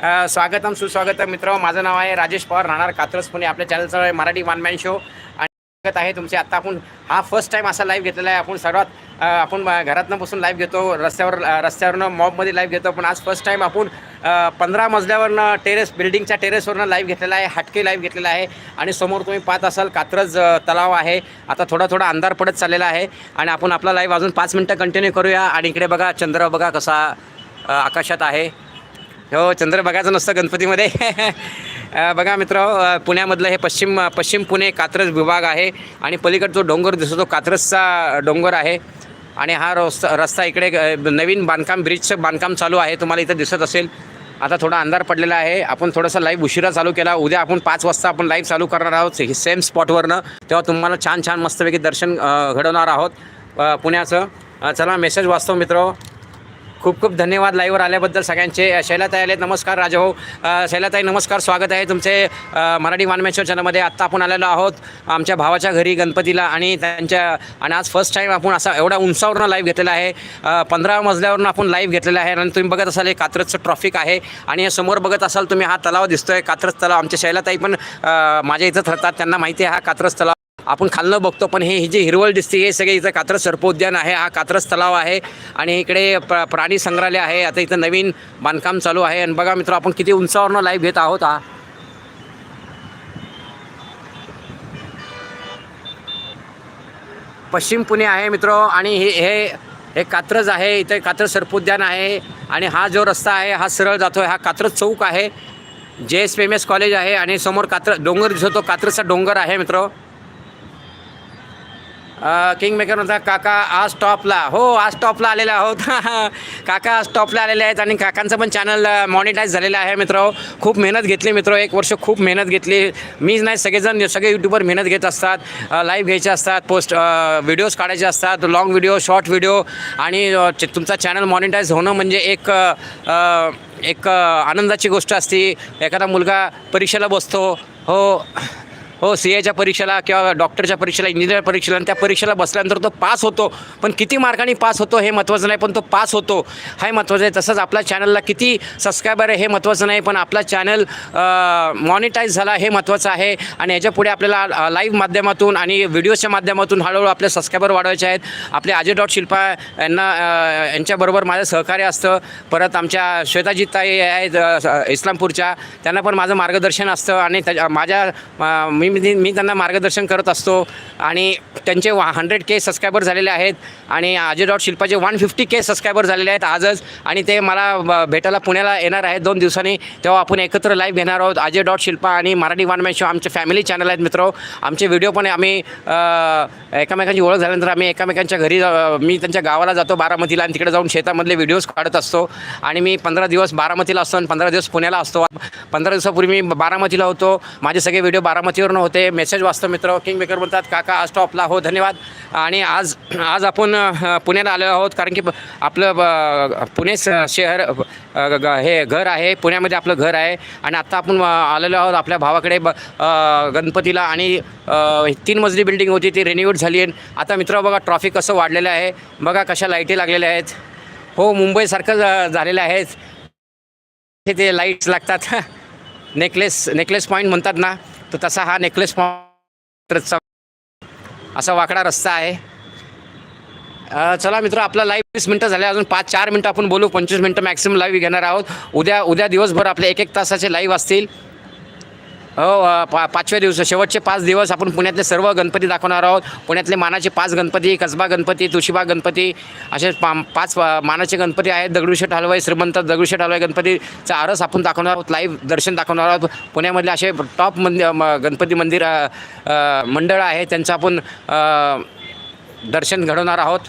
स्वागतम सुस्वागतम मित्र. माझं नाव आहे राजेश पवार राहणार कात्रस पुणे. आपल्या चॅनलचं आहे मराठी वन मॅन शो आणि स्वागत आहे तुमचे. आत्ता आपण हा फर्स्ट टाईम असा लाईव्ह घेतलेला आहे. आपण सर्वात आपण घरातनं बसून लाईव्ह घेतो. रस्त्यावर रस्त्यावरनं मॉबमध्ये लाईव्ह घेतो. पण आज फर्स्ट टाईम आपण पंधरा मजल्यावरनं टेरेस बिल्डिंगच्या टेरेसवरनं लाईव्ह घेतलेला आहे. हटके लाईव्ह घेतलेला आहे. आणि समोर तुम्ही पाहत असाल कात्रज तलाव आहे. आता थोडा थोडा अंधार पडत चाललेला आहे. आणि आपण आपला लाईव्ह अजून पाच मिनटं कंटिन्यू करूया. आणि इकडे बघा चंद्र बघा कसा आकाशात आहे. हो चंद्र बघायचं नसतं गणपतीमध्ये. बघा मित्र पुण्यामधलं हे पश्चिम पश्चिम पुणे कात्रज विभाग आहे आणि पलीकडे जो डोंगर दिसतो तो कात्रजचा डोंगर आहे. आणि हा रस्ता रस्ता इकडे नवीन बांधकाम ब्रिजचं बांधकाम चालू आहे तुम्हाला इथं दिसत असेल. आता थोडा अंधार पडलेला आहे. आपण थोडासा लाईव्ह उशिरा चालू केला. उद्या आपण पाच वाजता आपण लाईव्ह चालू करणार आहोत. हे सेम स्पॉटवरनं तेव्हा तुम्हाला छान छान मस्तपैकी दर्शन घडवणार आहोत पुण्याचं. चला मेसेज वाचतो मित्र. खूप खूप धन्यवाद लाईव्हवर आल्याबद्दल सगळ्यांचे. शैलाताई आले नमस्कार राजाभाऊ. शैलाताई नमस्कार स्वागत आहे तुमचे मराठी वानमेश्वर चॅनलमध्ये. आत्ता आपण आलेलो आहोत आमच्या भावाच्या घरी गणपतीला आणि त्यांच्या आणि आज फर्स्ट टाईम आपण असा एवढ्या उंचावरनं लाईव्ह घेतलेला आहे. पंधरा मजल्यावरून आपण लाईव्ह घेतलेला आहे. आणि तुम्ही बघत असाल हे कात्रजचं ट्रॉफिक आहे. आणि हे समोर बघत असाल तुम्ही हा तलाव दिसतोय कात्रज तलाव. आमच्या शैलाताई पण माझ्या इथंच राहतात. त्यांना माहिती आहे हा कात्रज तलाव आपण खालनं बघतो पण हे ही जी हिरवळ दिसते हे सगळे इथं कात्रज सर्पोद्यान आहे. हा कात्रज तलाव आहे आणि इकडे प्र प्राणी संग्रहालय आहे. आता इथं नवीन बांधकाम चालू आहे. आणि बघा मित्र आपण किती उंचावरनं लाईव्ह घेत आहोत हा. पश्चिम पुणे आहे मित्र आणि हे हे हे कात्रज आहे. इथे कात्रज सर्पोद्यान आहे. आणि हा जो रस्ता आहे हा सरळ जातो आहे हा कात्रज चौक आहे. J S P M S college आहे आणि समोर कात्र डोंगर दिसतो. कात्रजचा डोंगर आहे मित्र. किंग मेकर काका आज टॉपला हो आज टॉपला आलेला आहोत. काका आज टॉपला आलेले आहेत आणि काकांचं पण चॅनल मॉनिटाईज झालेलं आहे मित्र. खूप मेहनत घेतली मित्र. एक वर्ष खूप मेहनत घेतली. मीच नाही सगळेजण सगळे यूट्यूबर मेहनत घेत असतात. लाईव्ह घ्यायचे असतात पोस्ट व्हिडिओज काढायचे असतात लॉंग व्हिडिओ शॉर्ट व्हिडिओ आणि च- तुमचा चॅनल मॉनिटाईज होणं म्हणजे एक एक आनंदाची गोष्ट असते. एखादा मुलगा परीक्षेला बसतो. हो. हो सी एच्या परीक्षेला किंवा डॉक्टरच्या परीक्षेला इंजिनियर परीक्षेला आणि त्या परीक्षेला बसल्यानंतर तो पास होतो. पण किती मार्कांनी पास होतो हे महत्त्वाचं नाही पण तो पास होतो. हे महत्त्वाचं आहे. तसंच आपल्या चॅनलला किती सबस्क्रायबर आहे हे महत्त्वाचं नाही पण आपला चॅनल मॉनिटाईज झाला हे महत्त्वाचं आहे. आणि याच्यापुढे आपल्याला लाईव्ह माध्यमातून आणि व्हिडिओच्या माध्यमातून हळूहळू आपले सबस्क्रायबर वाढवायचे आहेत. आपले अजय डॉट शिल्पा यांना यांच्याबरोबर माझं सहकार्य असतं. परत आमच्या श्वेताजी ताई आहेत इस्लामपूरच्या. त्यांना पण माझं मार्गदर्शन असतं आणि त्या माझ्या मी मी मी त्यांना मार्गदर्शन करत असतो आणि त्यांचे वा हंड्रेड के सबस्क्रायबर झालेले आहेत आणि अजय डॉट शिल्पाचे वन फिफ्टी के सबस्क्रायबर झालेले आहेत आजच. आणि ते मला भेटायला पुण्याला येणार आहेत दोन दिवसांनी. तेव्हा आपण एकत्र लाईव्ह घेणार आहोत. अजय डॉट शिल्पा आणि मराठी वन मॅन शो आमचे फॅमिली चॅनल आहेत मित्र. आमचे व्हिडिओ पण आम्ही एकामेकांची एकमेकांची ओळख झाल्यानंतर आम्ही एकमेकांच्या घरी मी त्यांच्या गावाला जातो बारामतीला आणि तिकडे जाऊन शेतामधले व्हिडिओज काढत असतो. आणि मी पंधरा दिवस बारामतीला असतो आणि पंधरा दिवस पुण्याला असतो. पंधरा दिवसापूर्वी मी बारामतीला होतो. माझे सगळे व्हिडिओ बारामतीवरून होते. मेसेज वाचतो मित्र. किंग मेकर म्हणतात काका आज टॉपला हो हो, धन्यवाद. आणि आज आज आपण पुण्याला आलो आहोत कारण की आपलं पुणे स- शहर हे घर आहे पुण्यामध्ये आपलं घर आहे. आणि आत्ता आपण आलेलो आहोत आपल्या भावाकडे ब गणपतीला आणि तीन मजली बिल्डिंग होती ती रेन्यूट झाली आहे. आता मित्र बघा ट्रॉफिक कसं वाढलेलं आहे. बघा कशा लाईटी लागलेल्या आहेत. हो मुंबईसारखं झालेलं आहे. ते लाईट्स लागतात नेकलेस नेकलेस पॉईंट म्हणतात ना तर तसा हा नेकलेस पॉईंट असा वाकडा रस्ता आहे. चला मित्र आपला लाईव्ह वीस मिनटं झाले. अजून पाच चार मिनटं आपण बोलू. पंचवीस मिनटं मॅक्सिमम लाईव्ह घेणार आहोत. उद्या उद्या दिवसभर आपले एक एक तासाचे लाईव्ह असतील. हो पा पाचव्या दिवस शेवटचे पाच दिवस आपण पुण्यातले सर्व गणपती दाखवणार आहोत. पुण्यातले मानाचे पाच गणपती कसबा गणपती तुळशीबाग गणपती असे पा पाच मानाचे गणपती आहेत. दगडूशेठ हलवाई श्रीमंत दगडूशेठ हलवाई गणपतीचा आरस आपण दाखवणार आहोत लाईव्ह दर्शन दाखवणार आहोत. पुण्यामधले असे टॉप मंदि म- गणपती मंदिर मंडळ आहे. त्यांचं आपण दर्शन घडवणार आहोत.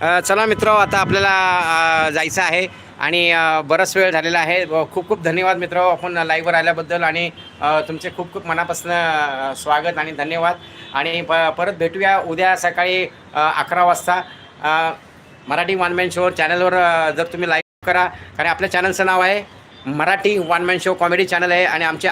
चला मित्र आता आपल्याला जायचं आहे. आणि बराच वेळ झालेला आहे. व खूप खूप धन्यवाद मित्र आपण लाईव्हवर आल्याबद्दल. आणि तुमचे खूप खूप मनापासून स्वागत आणि धन्यवाद. आणि प परत भेटूया उद्या सकाळी अकरा वाजता. मराठी वन मॅन शो चॅनलवर जर तुम्ही लाईव्ह करा. कारण आपल्या चॅनलचं नाव आहे Marathi one man show comedy channel आहे. आणि आमचे